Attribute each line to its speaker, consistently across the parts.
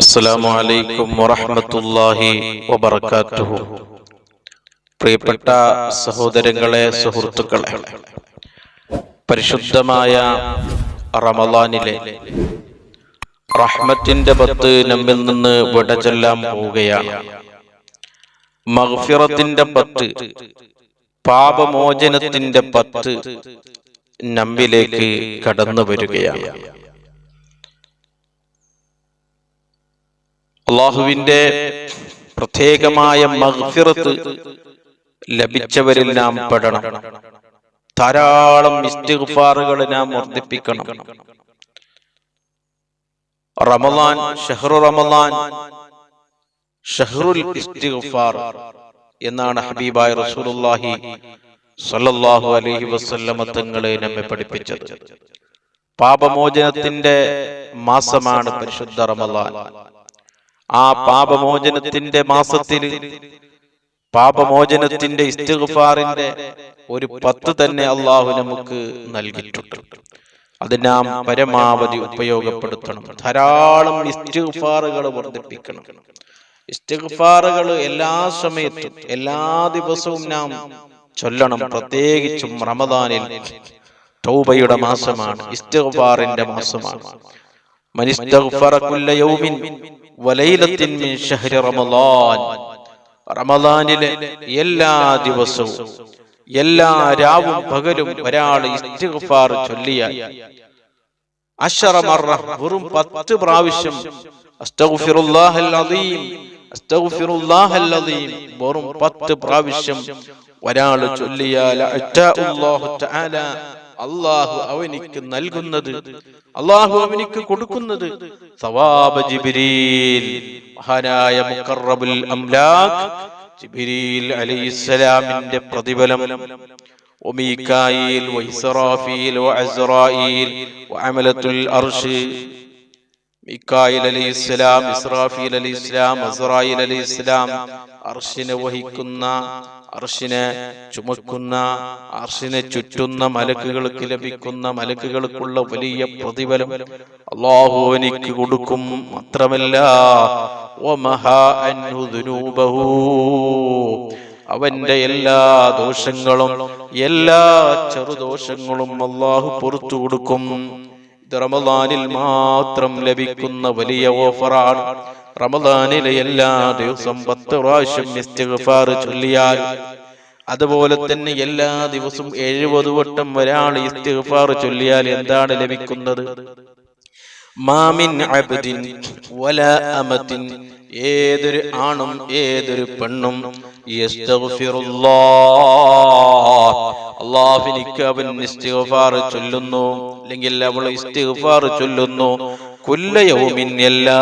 Speaker 1: അസ്സലാമു അലൈക്കും വറഹ്മത്തുള്ളാഹി വബറകാതുഹു പ്രിയപ്പെട്ട സഹോദരങ്ങളെ സുഹൃത്തുക്കളെ പരിശുദ്ധമായ റമളാനിലെ റഹ്മത്തിന്റെ പത്ത് നമ്മിൽ നിന്ന് വിടചെല്ലാം പോവുകയാണ്. മഗ്ഫിറത്തിന്റെ പത്ത് പാപമോചനത്തിന്റെ പത്ത് നമ്മിലേക്ക് കടന്നു വരികയാണ്. അള്ളാഹുവിന്റെ പ്രത്യേകമായ മഹ്ഫിറത്ത് ലഭിച്ചവരിൽ നാം പെടണം. ധാരാളം ഇസ്തിഗ്ഫാറുകൾ നാം വർദ്ധിപ്പിക്കണം. റമദാൻ ഷഹ്റു റമദാൻ ഷഹ്റുൽ ഇസ്തിഗ്ഫാർ എന്നാണ് ഹബീബായ റസൂലുള്ളാഹി സ്വല്ലല്ലാഹു അലൈഹി വസല്ലമ തങ്ങളെ നമ്മെ പഠിപ്പിച്ചത്. പാപമോചനത്തിന്റെ മാസമാണ് പരിശുദ്ധ റമലാൻ ആ പാപമോചനത്തിന്റെ മാസത്തിൽ പാപമോചനത്തിന്റെ ഇസ്തിഗ്ഫാറിന്റെ ഒരു പത്ത് തന്നെ അള്ളാഹു നമുക്ക് നൽകിയിട്ടുണ്ട്. അത് നാം പരമാവധി ഉപയോഗപ്പെടുത്തണം. ധാരാളം ഇസ്തിഗ്ഫാറുകൾ വർദ്ധിപ്പിക്കണം. ഇസ്തിഗ്ഫാറുകൾ എല്ലാ സമയത്തും എല്ലാ ദിവസവും നാം ചൊല്ലണം. പ്രത്യേകിച്ചും റമദാനിൽ. തൗബയുടെ മാസമാണ് ഇസ്തിഗ്ഫാറിന്റെ മാസമാണ്. റമദാനിലെ എല്ലാ ദിവസവും എല്ലാ രാവും പകലും ഒരാൾ ഇസ്തിഗ്ഫാർ ചൊല്ലിയാൽ അഷറമറ വെറും പത്ത് പ്രാവശ്യം വെറും പത്ത് പ്രാവശ്യം ഒരാൾ ചൊല്ലിയാൽ അള്ളാഹു അവനിക്ക് നൽകുന്നത് അള്ളാഹു അവനിക്ക് കൊടുക്കുന്നത് സവാബ ജിബ്രീൽ മഹാനായ മുഖറബുൽ അംലാഖ് ജിബ്രീൽ അലൈഹിസ്സലാമിന്റെ പ്രതിഫലം وميكائيل وإسرافيل وعزرائيل وعملة الأرش മിക്കായിൽ അലൈഹി ഇസ്ലാം ഇസ്രാഫീൽ അലൈഹി ഇസ്ലാം അസ്രായിൽ അലൈഹി ഇസ്ലാം അർഷിനെ വഹിക്കുന്ന അർഷിനെ ചുമക്കുന്ന അർഷിനെ ചുറ്റുന്ന മലക്കുകൾക്ക് ലഭിക്കുന്ന മലക്കുകൾക്കുള്ള വലിയ പ്രതിഫലം അള്ളാഹു എനിക്ക് കൊടുക്കും. മാത്രമല്ല അവന്റെ എല്ലാ ദോഷങ്ങളും എല്ലാ ചെറുദോഷങ്ങളും അള്ളാഹു പുറത്തു കൊടുക്കും. ഇത് റമദാനിൽ മാത്രം ലഭിക്കുന്ന വലിയ ഓഫറാണ്. റമദാനിലെ എല്ലാ ദിവസവും പത്ത് പ്രാവശ്യം ഇസ്തിഗ്ഫാർ ചൊല്ലിയാൽ അതുപോലെ തന്നെ എല്ലാ ദിവസവും എഴുപത് വട്ടം ഒരാൾ ഇസ്തിഗ്ഫാർ ചൊല്ലിയാൽ എന്താണ് ലഭിക്കുന്നത്? മാമിൻ അബ്ദിൻ വല അമതിൻ ഏതൊരു ആണും ഏതൊരു പെണ്ണും അള്ളാഹിനിക്ക് അവൻ ഇസ്തിഗ്ഫാർ ചൊല്ലുന്നു. അല്ലെങ്കിൽ അവൾ ഇസ്തിഗ്ഫാർ ചൊല്ലുന്നു. കുല്ലയൗമിൻ എല്ലാ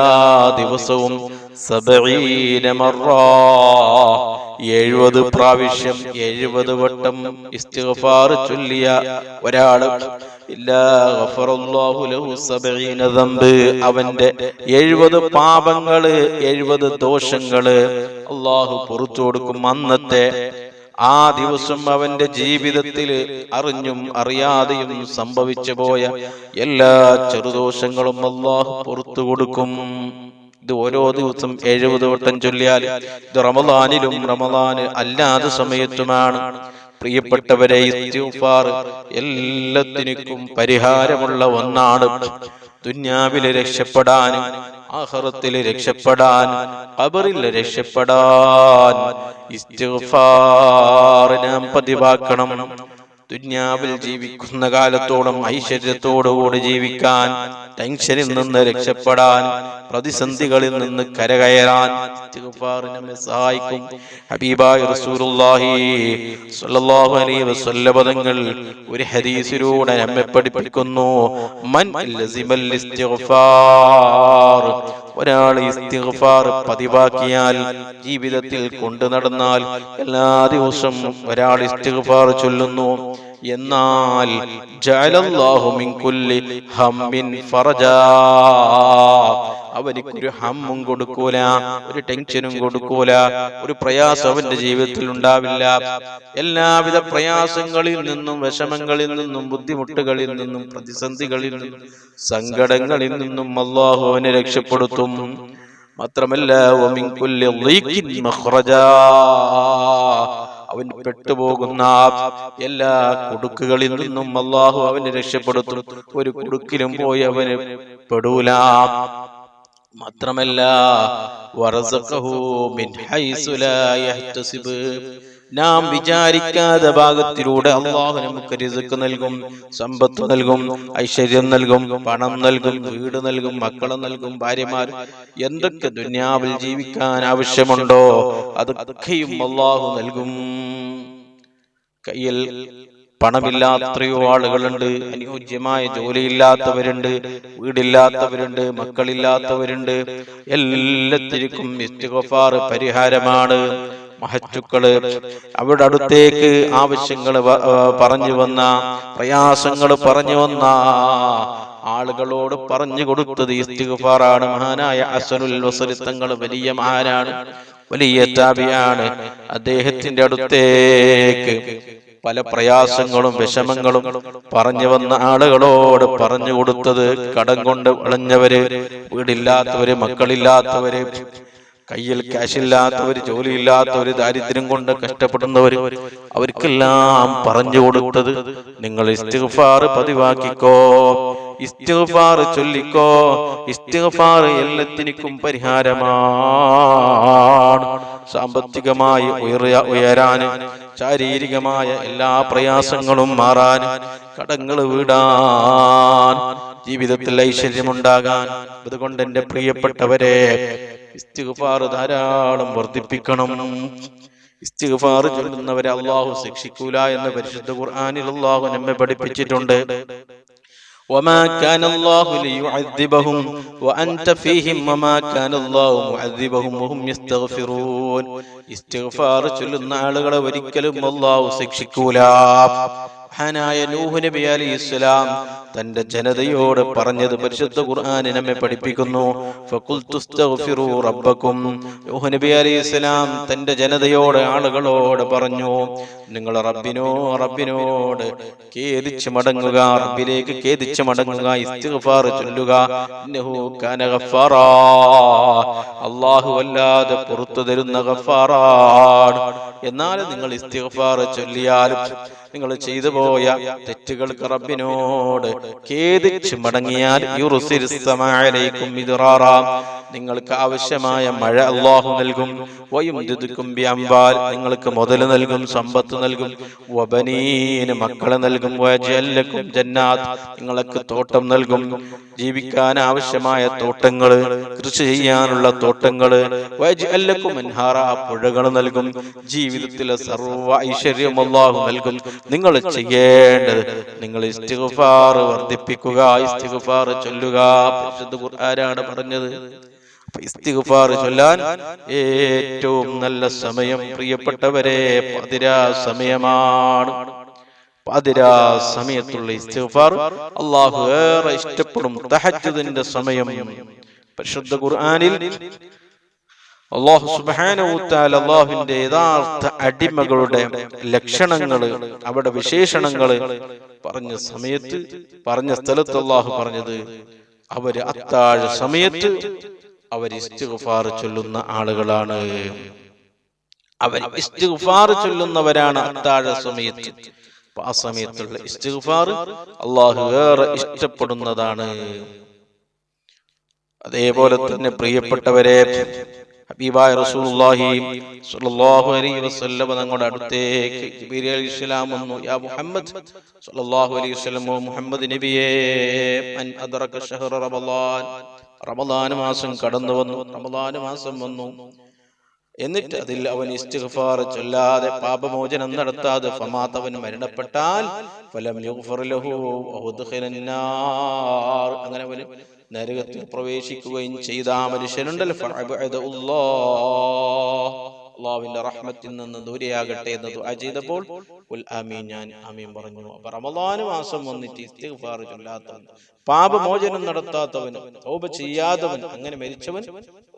Speaker 1: ദിവസവും എഴുപത് പ്രാവശ്യം എഴുപത് വട്ടം ഇസ്തിഗ്ഫാർ ചൊല്ലിയ ദംബ്. അവന്റെ എഴുപത് പാപങ്ങൾ എഴുപത് ദോഷങ്ങൾ അള്ളാഹു പുറത്തു കൊടുക്കും അന്നത്തെ ആ ദിവസം അവന്റെ ജീവിതത്തിൽ അറിഞ്ഞും അറിയാതെയും സംഭവിച്ചു പോയ എല്ലാ ചെറുദോഷങ്ങളും അള്ളാഹു പുറത്തു കൊടുക്കും. ഇത് ഓരോ ദിവസം എഴുപത് വട്ടം ചൊല്ലിയാൽ ഇത് റമദാനിലും റമദാന് അല്ലാത്ത സമയത്തുമാണ്. പ്രിയപ്പെട്ടവരെ എല്ലാത്തിനും പരിഹാരമുള്ള ഒന്നാണ്. ദുന്യാവിലെ രക്ഷപ്പെടാനും ആഹ്റത്തിൽ രക്ഷപ്പെടാൻ ഖബറിൽ രക്ഷപ്പെടാൻ ഇസ്തിഗ്ഫാർ നാം പതിവാക്കണം. ദുന്യാവിൽ ജീവിക്കുന്ന കാലത്തോളം ഐശ്വര്യത്തോടുകൂടി ജീവിക്കാൻ ടെൻഷനിൽ നിന്ന് രക്ഷപ്പെടാൻ പ്രതിസന്ധികളിൽ നിന്ന് കരകയറാൻ സഹായിക്കും. ഹബീബായ റസൂലുള്ളാഹി സ്വല്ലല്ലാഹു അലൈഹി വസല്ലം ഒരു ഹദീസിലൂടെ നമ്മെ പഠിപ്പിക്കുന്നു. മൻ ലസിമൽ ഇസ്തിഗ്ഫാർ. ഒരാൾ ഇസ്തിഗ്ഫാർ പതിവാക്കിയാൽ ജീവിതത്തിൽ കൊണ്ടു നടന്നാൽ എല്ലാ ദിവസവും ഒരാൾ ഇസ്തിഗ്ഫാർ ചൊല്ലുന്നു. എന്നാൽ അവനിക്കൊരു ഹമ്മും കൊടുക്കൂല ഒരു ടെൻഷനും കൊടുക്കൂല ഒരു പ്രയാസം അവന്റെ ജീവിതത്തിൽ ഉണ്ടാവില്ല. എല്ലാവിധ പ്രയാസങ്ങളിൽ നിന്നും വിഷമങ്ങളിൽ നിന്നും ബുദ്ധിമുട്ടുകളിൽ നിന്നും പ്രതിസന്ധികളിൽ നിന്നും സങ്കടങ്ങളിൽ നിന്നും അള്ളാഹു അവനെ രക്ഷപ്പെടുത്തും. മാത്രമല്ല അവൻ പെട്ടുപോകുന്ന എല്ലാ കുടുക്കുകളിൽ നിന്നും അള്ളാഹു അവനെ രക്ഷപ്പെടുത്തും. ഒരു കുടുക്കിലും പോയി അവന് പെടൂല. മാത്രമല്ല നാം വിചാരിക്കാതെ ഭാഗത്തിലൂടെ അള്ളാഹു നമുക്ക് റിസ്ക് നൽകും സമ്പത്ത് നൽകും ഐശ്വര്യം നൽകും പണം നൽകും വീട് നൽകും മക്കളെ നൽകും ഭാര്യമാർ. എന്തൊക്കെ ദുന്യാവിൽ ജീവിക്കാൻ ആവശ്യമുണ്ടോ അതൊക്കെയും അള്ളാഹു നൽകും. കയ്യിൽ പണമില്ലാത്ത എത്രയോ ആളുകളുണ്ട് അനുയോജ്യമായ ജോലിയില്ലാത്തവരുണ്ട് വീടില്ലാത്തവരുണ്ട് മക്കളില്ലാത്തവരുണ്ട്. എല്ലാത്തിനും പരിഹാരമാണ്. മഹറ്റുക്കൾ അവിടെ അടുത്തേക്ക് ആവശ്യങ്ങൾ പറഞ്ഞു വന്ന പ്രയാസങ്ങൾ പറഞ്ഞു വന്ന ആളുകളോട് പറഞ്ഞു കൊടുത്തത് ഇസ്തിഗ്ഫാറാണ്. മഹാനായ അസനുൽ വസരിത്തങ്ങൾ വലിയ മഹാനാണ് വലിയ താബിയാണ് അദ്ദേഹത്തിന്റെ അടുത്തേക്ക് പല പ്രയാസങ്ങളും വിഷമങ്ങളും പറഞ്ഞു വന്ന ആളുകളോട് പറഞ്ഞു കൊടുത്തത് കടം കൊണ്ട് വളഞ്ഞവര് വീടില്ലാത്തവര് മക്കളില്ലാത്തവര് കയ്യിൽ ക്യാഷില്ലാത്തവർ ജോലിയില്ലാത്തവർ ദാരിദ്ര്യം കൊണ്ട് കഷ്ടപ്പെടുന്നവർ അവർക്കെല്ലാം പറഞ്ഞു കൊടുത്തത് നിങ്ങൾ ഇസ്തിഗ്ഫാർ പതിവാക്കിക്കോ. ഇസ്തിഗ്ഫാർ ചൊല്ലിക്കോ. ഇസ്തിഗ്ഫാർ എല്ലാത്തിനും പരിഹാരമാണ്. സാമ്പത്തികമായി ഉയർയ ഉയരാൻ ശാരീരികമായ എല്ലാ പ്രയാസങ്ങളും മാറാൻ കടങ്ങൾ വീടാൻ ജീവിതത്തിൽ ഐശ്വര്യമുണ്ടാകാൻ. അതുകൊണ്ട് എന്റെ പ്രിയപ്പെട്ടവരെ ഇസ്തിഗ്ഫാർ ധാരാളം വർദ്ധിപ്പിക്കണം ഇസ്തിഗ്ഫാർ ചൊല്ലുന്നവരെ അള്ളാഹു ശിക്ഷിക്കൂല എന്ന് പരിശുദ്ധ ഖുർആനിൽ അള്ളാഹു നമ്മെ പഠിപ്പിച്ചിട്ടുണ്ട് وما كان الله ليعذبهم وأنت فيهم وما كان الله معذبهم وهم يستغفرون ഇസ്തിഗ്ഫാർ ചൊല്ലുന്ന ആളുകളെ ഒരിക്കലും അള്ളാഹു ശിക്ഷിക്കൂല മഹാനായ നൂഹ് നബി അലി ഇസ്ലാം തന്റെ ജനതയോട് പറഞ്ഞത് പരിശുദ്ധ ഖുർആൻ നമ്മെ പഠിപ്പിക്കുന്നു. നബി അലി ഇസ്ലാം തന്റെ ജനതയോട് ആളുകളോട് പറഞ്ഞു നിങ്ങൾ റബ്ബിനോ റബ്ബിനോട് ഖേദിച്ച് മടങ്ങുക റബ്ബിലേക്ക് ഖേദിച്ച് മടങ്ങുക ഇസ്തിഗ്ഫാർ ചൊല്ലുക. അള്ളാഹു അല്ലാതെ പുറത്തു തരുന്ന ഗഫാറാണ്. എന്നാൽ നിങ്ങൾ ഇസ്തിഗ്ഫാർ ചൊല്ലിയാലും നിങ്ങൾ ചെയ്തു പോയ തെറ്റുകൾക്ക് റബ്ബിനോട് ഖേദിച്ച് മടങ്ങിയാൽ നിങ്ങൾക്ക് ആവശ്യമായ മഴ അള്ളാഹു നൽകും. നിങ്ങൾക്ക് മുതൽ നൽകും സമ്പത്ത് നൽകും. വബനീന് മക്കളെ നൽകും. ജന്നാത്ത്. നിങ്ങൾക്ക് തോട്ടം നൽകും. ജീവിക്കാൻ ആവശ്യമായ തോട്ടങ്ങൾ കൃഷി ചെയ്യാനുള്ള അൻഹാറ. പുഴകൾ നൽകും. ജീവിതത്തിലെ സർവ ഐശ്വര്യം അള്ളാഹു നൽകും. നിങ്ങൾ ചെയ്യേണ്ടത് നിങ്ങൾ ഇസ്തിഗ്ഫാർ വർദ്ധിപ്പിക്കുക ഇസ്തിഗ്ഫാർ ചൊല്ലുക. പരിശുദ്ധ പറഞ്ഞത്. ഇസ്തിഗ്ഫാർ ചൊല്ലാൻ ഏറ്റവും നല്ല സമയം പ്രിയപ്പെട്ടവരെ പതിരാ സമയമാണ്. പതിരാ സമയത്തുള്ള ഇസ്തിഗ്ഫാർ അള്ളാഹു ഏറെ ഇഷ്ടപ്പെടും. തഹജ്ജുദിന്റെ സമയം. പരിശുദ്ധ ഖുർആനിൽ അള്ളാഹു സുബാനൂത്താൽ അള്ളാഹുവിന്റെ യഥാർത്ഥ അടിമകളുടെ ലക്ഷണങ്ങൾ അവിടെ വിശേഷണങ്ങൾ പറഞ്ഞ സമയത്ത് പറഞ്ഞ സ്ഥലത്ത് അള്ളാഹു പറഞ്ഞത് അവർ അത്താഴ സമയത്ത് അവർ ഇസ്തിഗ്ഫാർ ചൊല്ലുന്ന ആളുകളാണ്. അവർ ഇസ്തിഗ്ഫാർ ചൊല്ലുന്നവരാണ് അത്താഴ സമയത്ത്. ആ സമയത്തുള്ള ഇസ്തിഗ്ഫാർ അള്ളാഹു ഏറെ ഇഷ്ടപ്പെടുന്നതാണ്. അതേപോലെ തന്നെ പ്രിയപ്പെട്ടവരെ ഹബീബായ റസൂലുള്ളാഹി സ്വല്ലല്ലാഹു അലൈഹി വസല്ലം തങ്ങളുടെ അടുത്തേക്ക് ജിബ്രീൽ അലൈഹിസ്സലാം വന്നു. യാ മുഹമ്മദ് സ്വല്ലല്ലാഹു അലൈഹി വസല്ലം മുഹമ്മദ് നബിയേ അൻ അദ്റക ഷഹ്റ റമളാൻ റമളാൻ മാസം കടന്നു വന്നു റമളാൻ മാസം വന്നു. എന്നിട്ട് അതിൽ അവൻ ഇസ്തിഗ്ഫാർ ചൊല്ലാതെ പാപമോചനം നടത്താതെ ഫമാത്ത് അവൻ മരണപ്പെട്ടാൽ ഫലം അങ്ങനെ അവന് നരകത്തിൽ പ്രവേശിക്കുകയും ചെയ്ത ആ മനുഷ്യനുണ്ടല്ലോ. അള്ളാഹുവിന്റെ റഹ്മത്തിൽ നിന്ന് ദൂരെയാകട്ടെ എന്ന് ദുആ ചെയ്തപ്പോൾ ഉൽ ആമീൻ ഞാൻ ആമീൻ പറഞ്ഞു. അപ്പൊ റമദാൻ മാസം വന്നിട്ട് ഇസ്തിഗ്ഫാർ ചൊല്ലാത്തവൻ പാപമോചനം നടത്താത്തവൻ തൗബ ചെയ്യാത്തവൻ അങ്ങനെ മരിച്ചവൻ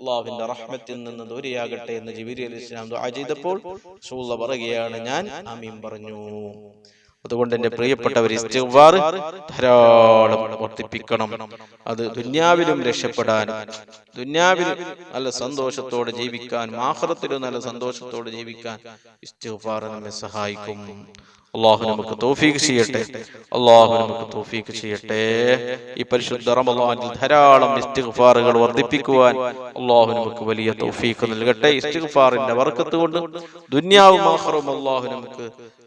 Speaker 1: അള്ളാഹുവിന്റെ റഹ്മത്തിൽ നിന്ന് ദൂരെയാകട്ടെ എന്ന് ജിബിരി അലി ഇസ്ലാം ദുആ ചെയ്തപ്പോൾ റസൂലുള്ള പറയുകയാണ് ഞാൻ ആമീൻ പറഞ്ഞു. അതുകൊണ്ട് എന്റെ പ്രിയപ്പെട്ടവർ ഇസ്തിഗ്ഫാർ ധാരാളം വർദ്ധിപ്പിക്കണം അത് ദുന്യാവിലും രക്ഷപ്പെടാനും ദുന്യാവിൽ നല്ല സന്തോഷത്തോടെ ജീവിക്കാൻ ആഖിറത്തിലും നല്ല സന്തോഷത്തോടെ ജീവിക്കാൻ ഇസ്തിഗ്ഫാർ നമ്മെ സഹായിക്കും. അള്ളാഹു നമുക്ക് തോഫീക്ക് ചെയ്യട്ടെ. അള്ളാഹു നമുക്ക് തോഫീക്ക് ചെയ്യട്ടെ. ഈ പരിശുദ്ധ റമളാനിൽ ധാരാളം ഇസ്തിഗ്ഫാറുകൾ വർദ്ധിപ്പിക്കുവാൻ അള്ളാഹു നമുക്ക് വലിയ തോഫീക്ക് നൽകട്ടെ. ഇസ്തിഗ്ഫാറിന്റെ വർക്കത്ത് കൊണ്ട് ദുന്യാവും ആഖിറവും അള്ളാഹു നമുക്ക്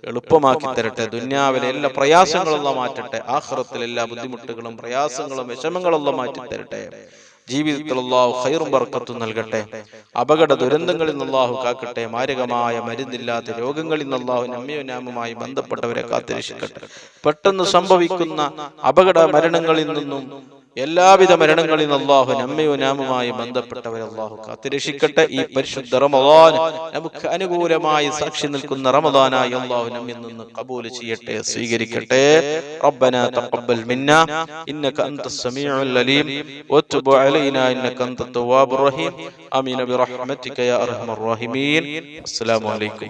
Speaker 1: എളുപ്പമാക്കി തരട്ടെ. ദുന്യാവിലെ എല്ലാ പ്രയാസങ്ങളും മാറ്റട്ടെ. ആഖിറത്തിലെ എല്ലാ ബുദ്ധിമുട്ടുകളും പ്രയാസങ്ങളും വിഷമങ്ങളും മാറ്റി തരട്ടെ ജീവിതത്തിൽ അള്ളാഹു ഖൈറും ബർക്കത്തും നൽകട്ടെ. അപകട ദുരന്തങ്ങളിൽ നിന്ന് അള്ളാഹു കാക്കട്ടെ. മാരകമായ മരുന്നില്ലാത്ത രോഗങ്ങളിൽ നിന്ന് അള്ളാഹു നമ്മയോനാമുമായി ബന്ധപ്പെട്ടവരെ കാത്തിരക്ഷിക്കട്ടെ. പെട്ടെന്ന് സംഭവിക്കുന്ന അപകട മരണങ്ങളിൽ നിന്നും എല്ലാവിധ മരണങ്ങളിൽ നിന്ന് അള്ളാഹു നമ്മയോനാമുമായി ബന്ധപ്പെട്ടവരെ അള്ളാഹു കാത്തിരക്ഷിക്കട്ടെ ഈ പരിശുദ്ധ റമദാൻ നമുക്ക് അനുകൂലമായി സാക്ഷി നിൽക്കുന്ന റമദാനായി അള്ളാഹു നമ്മിൽ നിന്ന് കബൂൽ ചെയ്യട്ടെ സ്വീകരിക്കട്ടെ ربنا تقبل منا انك انت السميع العليم وتب علينا انك انت التواب الرحيم امين برحمتك يا ارحم الراحمين السلام عليكم